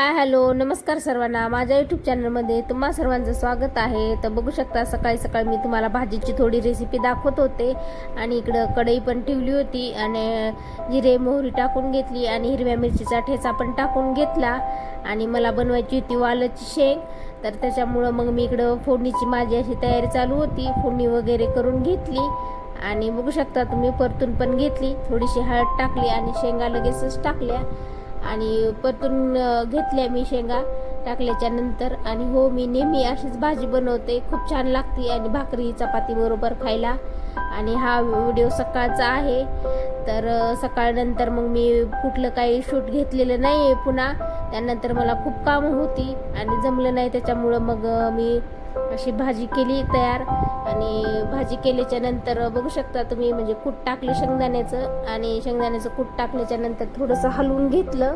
Hi hello. नमस्कार सर्वांना. माझ्या यूट्यूब चॅनलमध्ये तुम्हा सर्वांचं स्वागत आहे. तर बघू शकता सकाळी सकाळी मी तुम्हाला भाजीची थोडी रेसिपी दाखवत होते. आणि इकडं कढई पण ठेवली होती आणि जिरे मोहरी टाकून घेतली आणि हिरव्या मिरचीचा ठेचा पण टाकून घेतला. आणि मला बनवायची होती वालाची शेंग. तर त्याच्यामुळं मग मी इकडं फोडणीची माझी अशी तयारी चालू होती. फोडणी वगैरे करून घेतली. आणि बघू शकता तुम्ही परतून पण घेतली. थोडीशी हळद टाकली आणि शेंगा लगेचच टाकल्या. आणि परतून घेतल्या मी शेंगा टाकल्याच्या नंतर. आणि हो मी नेहमी अशीच भाजी बनवते. खूप छान लागते. आणि भाकरी चपाती बरोबर खायला. आणि हा व्हिडिओ सकाळचा आहे. तर सकाळनंतर मग मी कुठलं काही शूट घेतलेलं नाही आहे पुन्हा. त्यानंतर मला खूप कामं होती. आणि जमलं नाही त्याच्यामुळं मग मी अशी भाजी केली तयार. आणि भाजी केल्याच्यानंतर बघू शकता तुम्ही म्हणजे कूट टाकलं शेंगदाण्याचं आणि शेंगदाण्याचं कूट टाकल्याच्या नंतर थोडंसं हलवून घेतलं.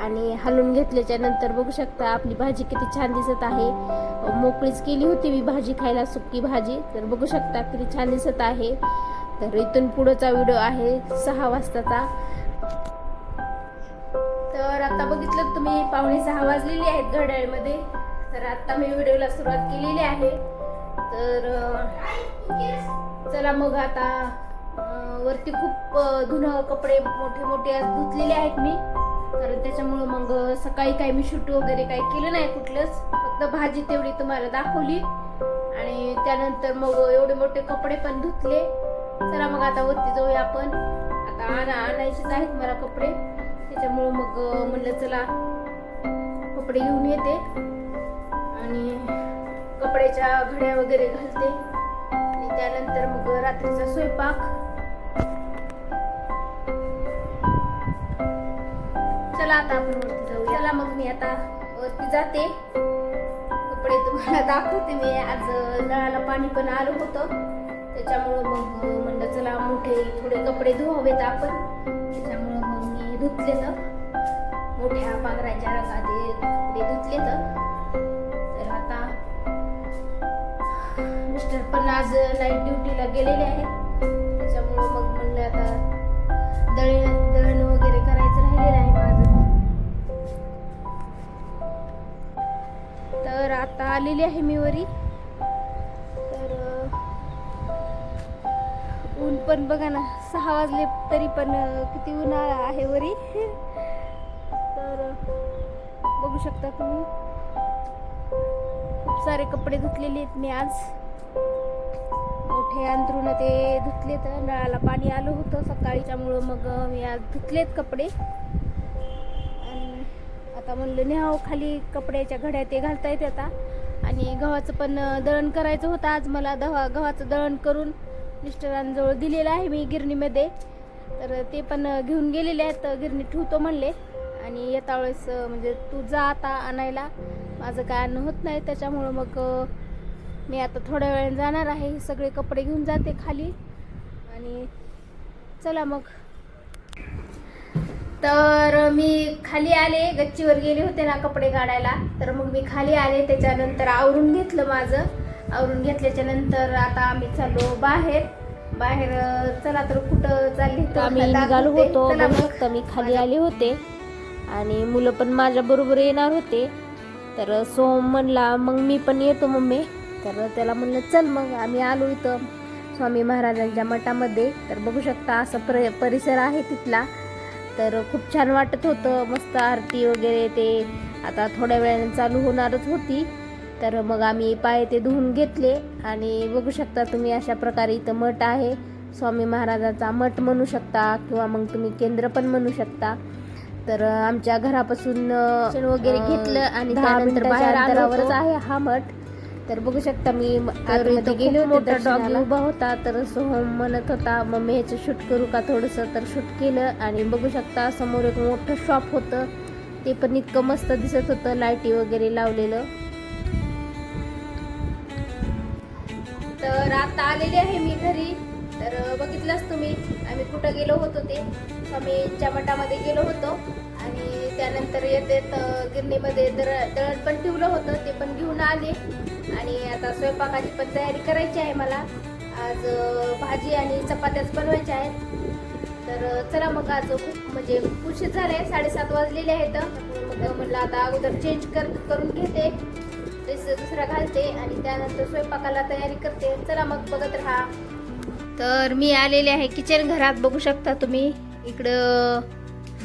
आणि हलवून घेतल्याच्या नंतर बघू शकता आपली भाजी किती छान दिसत आहे. मोकळीच केली होती मी भाजी खायला सुक्की भाजी. तर बघू शकता किती छान दिसत आहे. तर इथून पुढचा व्हिडिओ आहे सहा वाजताचा. तर आता बघितलं तुम्ही पावणे सहा वाजलेली आहेत घड्याळमध्ये. तर आता मी व्हिडिओला सुरुवात केलेली आहे. तर चला मग आता वरती खूप धुनं धुणं कपडे मोठे मोठे आज धुतलेले आहेत मी. कारण त्याच्यामुळं मग सकाळी काय मी शूट वगैरे काही केलं नाही कुठलंच. फक्त भाजी तेवढी तुम्हाला दाखवली. आणि त्यानंतर मग एवढे मोठे कपडे पण धुतले. चला मग आता वरती जाऊया आपण. आता आणा आणायचेच आहेत मला कपडे. त्याच्यामुळं मग म्हणलं चला कपडे घेऊन येते. आणि कपड्याच्या घड्या वगैरे घालते. आणि त्यानंतर मग रात्रीचा स्वयंपाक. चला आता आपण वरती जाऊ चला मग मी आता वरती जाते. कपडे तुम्हाला दाखवते मी. आज नळाला पाणी पण आलं होतं. त्याच्यामुळं मग म्हणलं चला मोठे थोडे कपडे धुवावेत आपण. त्याच्यामुळं मग मी धुतले तर मोठ्या पांघराच्या रंगाचे कपडे धुतले तर पण आज नाईट ड्युटीला गेलेले आहेत. त्याच्यामुळं मग म्हणलं आता दळण दळण वगैरे करायचं राहिलेलं आहे माझं. तर आता आलेली आहे मी वरी. तर ऊन पण बघा ना सहा वाजले तरी पण किती उन्हाळा आहे वरी. तर बघू शकता तुम्ही. खूप सारे कपडे धुतलेले आहेत मी आज. मोठे अंथरून ते धुतले तर नळाला पाणी आलं होतं सकाळीच्यामुळं मग मी आज धुतलेत कपडे. आणि आता म्हणलं न्याव खाली कपड्याच्या घड्या ते घालता येते आता. आणि गव्हाचं पण दळण करायचं होतं आज मला दहा गव्हाचं दळण करून मिस्टरांजवळ दिलेलं आहे मी गिरणीमध्ये. तर ते पण घेऊन गेलेले आहेत तर गिरणी ठेवतो म्हणले. आणि येता वेळेस म्हणजे तू जा आता आणायला. माझं काय आणणं होत नाही त्याच्यामुळं मग मी आता थोड्या वेळाने जाणार आहे. हे सगळे कपडे घेऊन जाते खाली. आणि चला मग. तर मी खाली आले. गच्चीवर गेले होते ना कपडे काढायला. तर मग मी खाली आले. त्याच्यानंतर आवरून घेतलं माझं. आवरून घेतल्याच्या नंतर आता आम्ही चाललो बाहेर. बाहेर चला तर कुठं चालली तर आम्ही. निघालो होतो. शकता मी खाली आले होते. आणि मुलं पण माझ्या बरोबर येणार होते. तर सोम म्हणला मग मी पण येतो मम्मी. तर त्याला म्हणलं चल मग आम्ही आलो इथं. स्वामी महाराजांच्या मठामध्ये. तर बघू शकता असं पर परिसर आहे तिथला. तर खूप छान वाटत होतं मस्त आरती वगैरे ते. आता थोड्या वेळाने चालू होणारच होती. तर मग आम्ही पाय ते धुवून घेतले. आणि बघू शकता तुम्ही अशा प्रकारे इथं मठ आहे. स्वामी महाराजांचा मठ म्हणू शकता किंवा मग तुम्ही केंद्र पण म्हणू शकता. तर आमच्या घरापासून वगैरे घेतलं आणि त्यानंतर बाहेर. आहे हा मठ. तर बघू शकता मी आतमध्ये गेले होते मोठा डॉगी उभा होता तर सोहम म्हणत होता मम्मी ह्याचं शूट करू का थोडंसं? तर शूट केलं आणि बघू शकता समोर एक मोठं शॉप होतं. ते पण इतकं मस्त दिसत होतं लाईटी वगैरे लावलेलं. तर आता आलेली आहे मी घरी. तर बघितलंच तुम्ही आम्ही कुठं गेलो होतो ते. स्वामींच्या मठामध्ये गेलो होतो. आणि त्यानंतर येते गिरणीमध्ये दर दळण पण ठेवलं होतं ते पण घेऊन आले. आणि आता स्वयंपाकाची पण तयारी करायची आहे मला. आज भाजी आणि चपात्याच बनवायच्या आहेत. तर चला मग आज खूप म्हणजे उशीर झाले साडेसात वाजलेले आहेत. मग म्हणलं आता अगोदर चेंज कर करून घेते. दुसरा घालते आणि त्यानंतर स्वयंपाकाला तयारी करते. चला मग बघत राहा. तर मी आलेले आहे किचन घरात. बघू शकता तुम्ही इकडं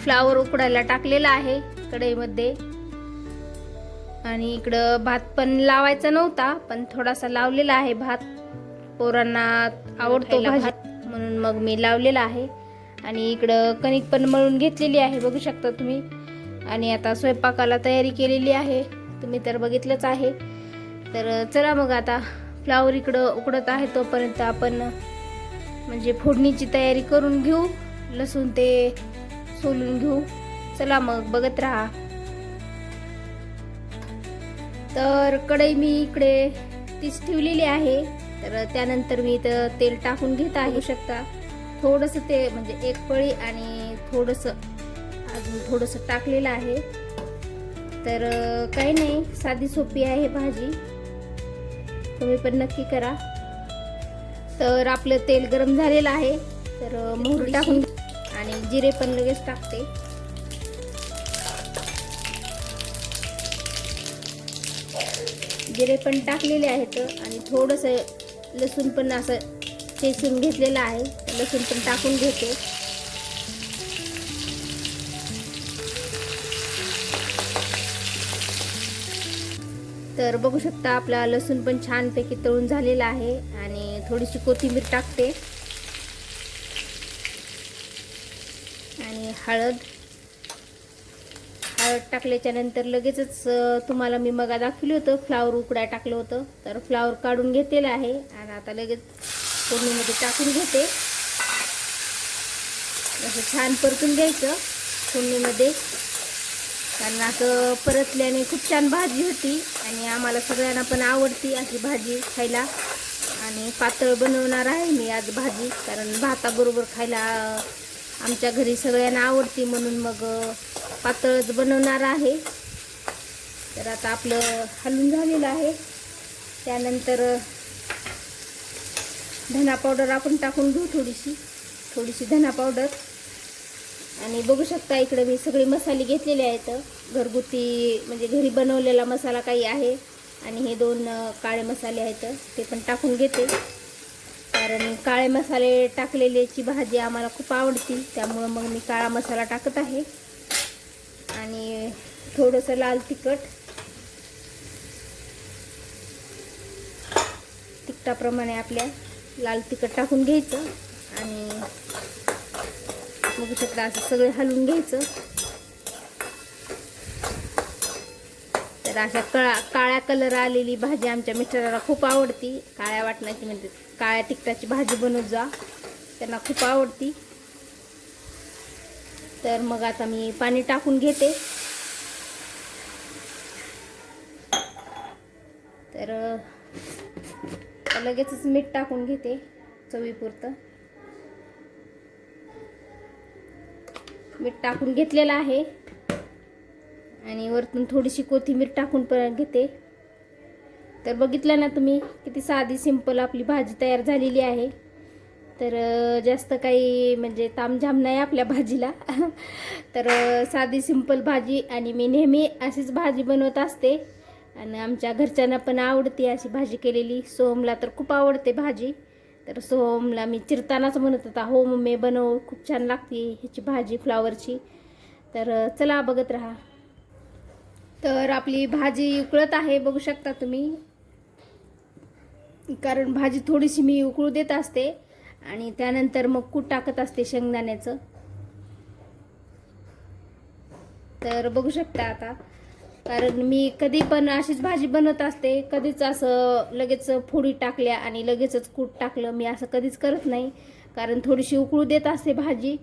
फ्लावर उकडायला टाकलेला आहे कढईमध्ये. आणि इकडं भात पण लावायचा नव्हता पण थोडासा लावलेला आहे भात. पोरांना आवडतो भात म्हणून मग मी लावलेला आहे. आणि इकडं कणिक पण मळून घेतलेली आहे बघू शकता तुम्ही. आणि आता स्वयंपाकाला तयारी केलेली आहे तुम्ही तर बघितलंच आहे. तर चला मग आता फ्लावर इकडं उकडत आहे तोपर्यंत आपण म्हणजे फोडणीची तयारी करून घेऊ लसूण ते सोलून घेऊ. चला मग बघत राहा. तर कढई मी इकडे तीच ठेवलेली आहे. तर त्यानंतर मी इथं तेल टाकून घेत आहे. शकता. थोडंसं ते म्हणजे एक पळी आणि थोडंसं अजून थोडंसं टाकलेलं आहे. तर काही नाही. साधी सोपी आहे भाजी. तुम्ही पण नक्की करा. तर आपलं तेल गरम झालेलं आहे. तर मोहरी टाकून आणि जिरे पण लगेच टाकते. जिरे पण टाकलेले आहेत आणि थोडंसं लसूण पण असं चेचून घेतलेलं आहे. लसूण पण टाकून घेते. तर बघू शकता आपला लसूण पण छानपैकी तळून झालेला आहे आणि थोडीशी कोथिंबीर टाकते. आणि हळद. हळद टाकल्याच्या नंतर लगेचच तुम्हाला मी मगा दाखवलं होतं फ्लावर उकडा टाकलं होतं. तर फ्लावर काढून घेतलेलं आहे आणि आता लगेच फोडणीमध्ये टाकून घेते. असं छान परतून घ्यायचं फोडणीमध्ये. कारण असं परतल्याने खूप छान भाजी होती आणि आम्हाला सगळ्यांना पण आवडती अशी भाजी खायला. आणि पातळ बनवणार आहे मी आज भाजी कारण भाताबरोबर खायला आमच्या घरी सगळ्यांना आवडती म्हणून मग पातळच बनवणार आहे. तर आता आपलं हलून झालेलं आहे. त्यानंतर धना पावडर आपण टाकून घेऊ थोडीशी. थोडीशी धना पावडर. आणि बघू शकता इकडे मी सगळे मसाले घेतलेले आहेत. घरगुती म्हणजे घरी बनवलेला मसाला काही आहे. आणि हे दोन काळे मसाले आहेत. ते पण टाकून घेते. कारण काळे मसाले टाकलेल्याची भाजी आम्हाला खूप आवडती. त्यामुळं मग मी काळा मसाला टाकत आहे. आणि थोडंसं लाल तिखट. तिखटाप्रमाणे आपल्या लाल तिखट टाकून घ्यायचं आणि बघू शकता असं सगळं हलवून घ्यायचं. तर अशा कळा काळ्या कलर आलेली भाजी आमच्या मिस्टराला खूप आवडती. काळ्या वाटण्याची म्हणजे काळ्या तिखटाची भाजी बनवत जा. त्यांना खूप आवडती. तर मग आता मी पाणी टाकून घेते. तर लगेचच मीठ टाकून घेते चवीपुरतं. मीठ टाकून घेतलेलं आहे. आणि वरतून थोडीशी कोथिंबीर टाकून पण घेते. तर बघितलं ना तुम्ही किती साधी सिंपल आपली भाजी तयार झालेली आहे. तर जास्त काही म्हणजे तामझाम नाही आपल्या भाजीला. तर साधी सिंपल भाजी आणि मी नेहमी अशीच भाजी बनवत असते. आणि आमच्या घरच्यांना पण आवडते अशी भाजी केलेली. सोहमला तर खूप आवडते भाजी. तर सोहमला मी चिरतानाच म्हणत होता हो मम्मी बनव. खूप छान लागते ह्याची भाजी फ्लावरची. तर चला बघत राहा. तर आपली भाजी उकळत आहे बघू शकता तुम्ही. कारण भाजी थोडीशी मी उकळू देत असते. आणि त्यानंतर मग कूट टाकत असते शेंगदाण्याचं. तर बघू शकता आता. कारण मी कधी पण अशीच भाजी बनवत असते. कधीच असं लगेच फोडी टाकल्या आणि लगेचच कूट टाकलं मी असं कधीच करत नाही. कारण थोडीशी उकळू देत असते भाजी.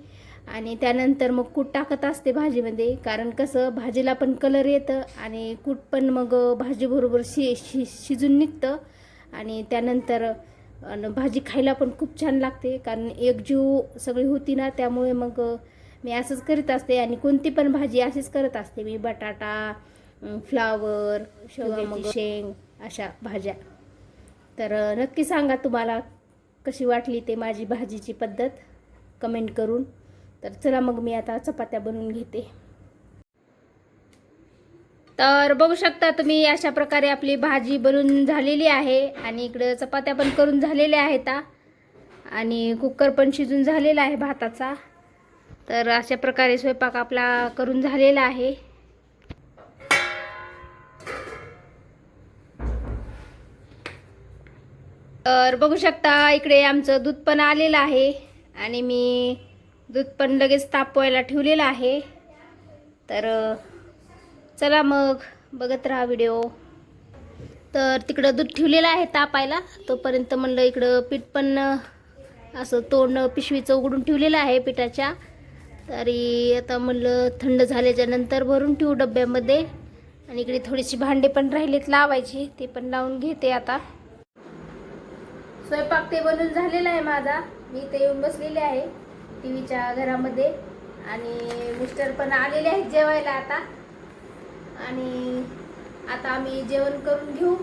आणि त्यानंतर मग कूट टाकत असते भाजीमध्ये. कारण कसं भाजीला पण कलर येतं आणि कूट पण मग भाजीबरोबर शि शि शिजून निघतं. आणि त्यानंतर अन भाजी खायला पण खूप छान लागते कारण एकजीव सगळी होती ना त्यामुळे मग मी असंच करीत असते आणि कोणती पण भाजी अशीच करत असते मी बटाटा फ्लावर मग शेंग. अशा भाज्या. तर नक्की सांगा तुम्हाला कशी वाटली ते माझी भाजीची पद्धत? कमेंट करून. तर चला मग मी आता चपात्या बनवून घेते. तर बघू शकता तुम्ही अशा प्रकारे आपली भाजी बनून झालेली आहे आणि इकडं चपात्या पण करून झालेल्या आहेत आणि कुकर पण शिजून झालेला आहे भाताचा. तर अशा प्रकारे स्वयंपाक आपला करून झालेला आहे. तर बघू शकता इकडे आमचं दूध पण आलेलं आहे आणि मी दूध पण लगेच तापवायला ठेवलेलं आहे. तर चला मग बघत राहा व्हिडिओ तर तिकडं दूध ठेवलेलं आहे तापायला. तोपर्यंत म्हणलं इकडं पीठ पण असं तोंड पिशवीचं उघडून ठेवलेलं आहे पिठाच्या. तरी आता म्हणलं थंड झाल्याच्यानंतर भरून ठेवू डब्यामध्ये. आणि इकडे थोडीशी भांडे पण राहिलेत लावायची ते पण लावून घेते आता. स्वयंपाक ते बनून झालेला आहे माझा. मी इथे येऊन बसलेले आहे टी व्हीच्या घरामध्ये. आणि मिस्टर पण आलेले आहेत जेवायला आता. आणि आता आम्ही जेवण करून घेऊ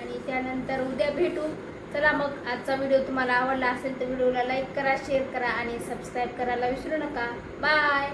आणि त्यानंतर उद्या भेटू. चला मग आजचा व्हिडिओ तुम्हाला आवडला असेल तर व्हिडिओला लाईक करा शेअर करा आणि सबस्क्राईब करायला विसरू नका. बाय